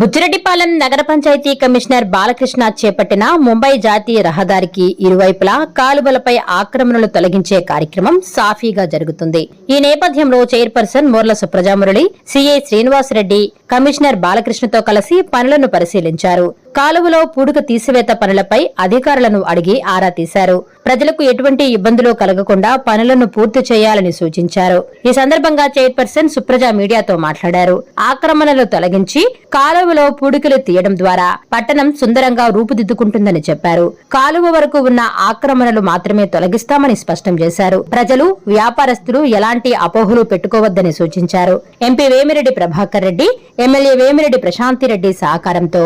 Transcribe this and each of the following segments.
బుచ్చిరెడ్డిపాలెం నగర పంచాయతీ కమిషనర్ బాలకృష్ణ చేపట్టిన ముంబై జాతీయ రహదారికి ఇరువైపులా కాలువలపై ఆక్రమణలు తొలగించే కార్యక్రమం సాఫీగా జరుగుతుంది. ఈ నేపథ్యంలో chairperson Morla Suprajamurali CI Srinivasareddy commissioner బాలకృష్ణతో కలిసి పనులను పరిశీలించారు. కాలువలో పూడుక తీసివేత పనులపై అధికారులను అడిగి ఆరా తీశారు. ప్రజలకు ఎటువంటి ఇబ్బందులు కలగకుండా పనులను పూర్తి చేయాలని సూచించారు. ఈ సందర్భంగా చైర్పర్సన్ సుప్రజ మీడియాతో మాట్లాడారు. ఆక్రమణలు తొలగించి కాలువలో పూడికలు తీయడం ద్వారా పట్టణం సుందరంగా రూపుదిద్దుకుంటుందని చెప్పారు. కాలువ వరకు ఉన్న ఆక్రమణలు మాత్రమే తొలగిస్తామని స్పష్టం చేశారు. ప్రజలు వ్యాపారస్తులు ఎలాంటి అపోహలు పెట్టుకోవద్దని సూచించారు. ఎంపీ వేమిరెడ్డి ప్రభాకర్ రెడ్డి ఎమ్మెల్యే వేమిరెడ్డి ప్రశాంతిరెడ్డి సహకారంతో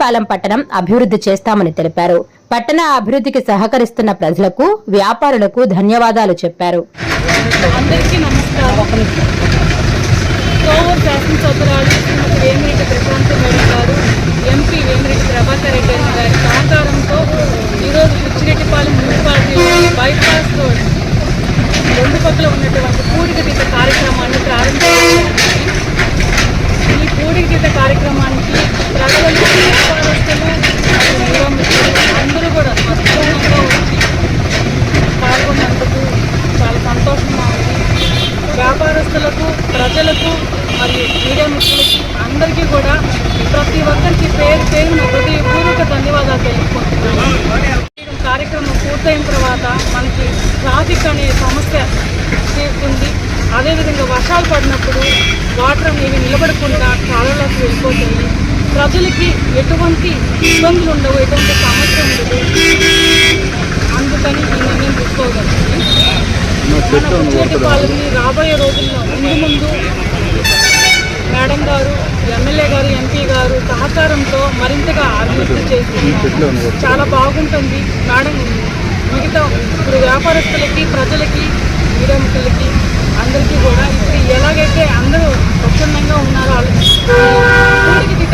బుచ్చిరెడ్డిపాలెం పట్టణం అభివృద్ధి చేస్తామని తెలిపారు. పట్టణ అభివృద్ధికి సహకరిస్తున్న ప్రజలకు వ్యాపారులకు ధన్యవాదాలు చెప్పారు. అందరికీ నమస్కారం. కోవూరు శాసనసభ్యురాలు శ్రీమతి వేమిరెడ్డి ప్రశాంత్ మేడం గారు ఎంపీ వేమిరెడ్డి ప్రభాకర్ రెడ్డి గారి సహకారంతో ఈరోజు పిచ్చిరెడ్డిపాలెం మున్సిపాలిటీ బైపాస్ రోడ్ రెండు పక్కల ఉన్నటువంటి పూడిక తీత కార్యక్రమాన్ని ప్రారంభించారు. ఈ పూడిక తీత కార్యక్రమానికి ప్రజలు వ్యాపారస్తులు మరియు నిర్వాహకులు అందరూ కూడా అద్భుతంగా వచ్చి పాల్గొన్నందుకు చాలా సంతోషంగా ఉంది వ్యాపారస్తులకు ప్రజలకు మరియు మీడియా మిత్రులకు అందరికీ కూడా ప్రతి ఒక్కరికి పేరు పేరున హృదయపూర్వక ధన్యవాదాలు తెలుసుకుంటున్నాను కార్యక్రమం పూర్తయిన తర్వాత మనకి ట్రాఫిక్ అనే సమస్య తీరుతుంది. అదేవిధంగా వర్షాలు పడినప్పుడు వాటర్ అనేవి నిలబడకుండా కాలంలోకి వెళ్ళిపోతాయి. ప్రజలకి ఎటువంటి ఇబ్బందులు ఉండవు ఎటువంటి సమస్య ఉండదు అందుకని ఈ నిర్ణయం తీసుకోగలిగింది మన ఉద్యోగపాలని రాబోయే రోజుల్లో ముందు ముందు మేడం గారు ఎమ్మెల్యే గారు ఎంపీ గారు సహకారంతో మరింతగా అభివృద్ధి చేస్తున్నారు చాలా బాగుంటుంది. మేడం మిగతా ఇప్పుడు వ్యాపారస్తులకి ప్రజలకి మీడియా అందరికీ కూడా ఇప్పుడు ఎలాగైతే అందరూ స్వచ్ఛందంగా ఉన్నారో వాళ్ళకి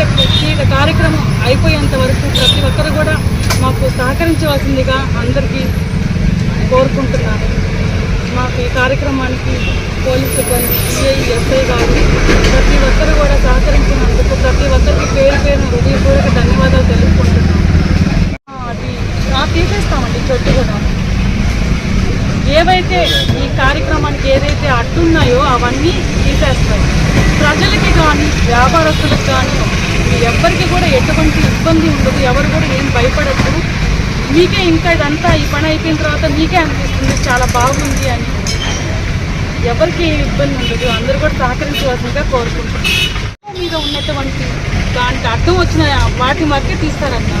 కార్యక్రమం అయిపోయేంత వరకు ప్రతి ఒక్కరు కూడా మాకు సహకరించవలసిందిగా అందరికీ కోరుకుంటున్నాను. మాకు ఈ కార్యక్రమానికి పోలీసు సిబ్బంది సిఐ ఎస్ఐ గారు ప్రతి ఒక్కరు కూడా సహకరి ప్రతి ఒక్కరికి పేరు పేరున హృదయపూర్వక ధన్యవాదాలు తెలుపుకుంటున్నాం ఆ, అది ఆ, తీసేస్తామండి చెట్టు కూడా ఏవైతే ఈ కార్యక్రమానికి ఏదైతే అడ్డున్నాయో అవన్నీ తీసేస్తాయి. ప్రజలకి కానీ వ్యాపారస్తులకు కానీ ఎవరికి కూడా ఎటువంటి ఇబ్బంది ఉండదు. ఎవరు కూడా ఏం భయపడద్దు. మీకే ఇంకా ఇదంతా ఈ పని అయిపోయిన తర్వాత మీకే అనిపిస్తుంది. చాలా బాగుంది అని ఎవరికి ఏ ఇబ్బంది ఉండదు. అందరూ కూడా సహకరించవలసిందిగా కోరుకుంటున్నాం. మీద ఉన్నటువంటి దానికి అడ్డం వచ్చిన వాటి మధ్య తీస్తారన్న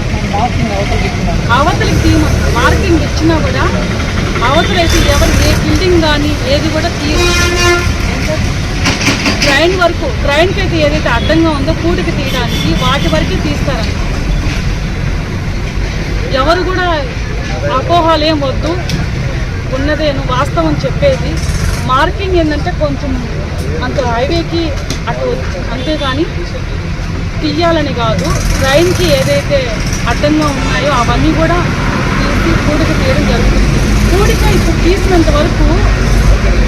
అవతలకి తీయమన్న మార్కింగ్ ఇచ్చినా కూడా అవసరం ఎవరు ఏ బిల్డింగ్ కానీ ఏది కూడా తీయరు. ట్రైన్ వరకు ట్రైన్కి అయితే ఏదైతే అడ్డంగా ఉందో కూటికి తీయడానికి వాటి వరకే తీస్తారన్న ఎవరు కూడా అపోహాలు ఏం వద్దు. ఉన్నదేను వాస్తవం చెప్పేది. మార్కింగ్ ఏంటంటే కొంచెం అంత హైవేకి అటు అంతేగాని తీయాలని కాదు. ట్రైన్కి ఏదైతే అడ్డంగా ఉన్నాయో అవన్నీ కూడా తీసి పూడిక తీయడం జరుగుతుంది. పూడిక ఇప్పుడు తీసినంత వరకు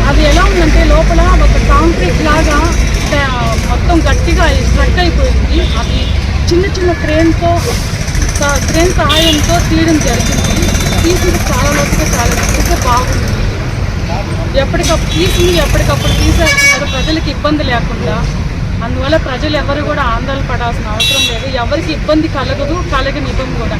అది ఎలా ఉందంటే లోపల ఒక కాంక్రీట్ లాగా మొత్తం గట్టిగా స్ట్రక్ అయిపోయింది. అది చిన్న చిన్న క్రేన్తో క్రేన్ సహాయంతో తీయడం జరిగింది. తీసింది చాలా లోతుగా చాలా గట్టిగా బాగుంది. ఎప్పటికప్పుడు తీసింది ఎప్పటికప్పుడు తీసేస్తున్నారు ప్రజలకు ఇబ్బంది లేకుండా. అందువల్ల ప్రజలు ఎవరు కూడా ఆందోళన పడాల్సిన అవసరం లేదు. ఎవరికి ఇబ్బంది కలగదు కలగని ఇబ్బంది కూడా.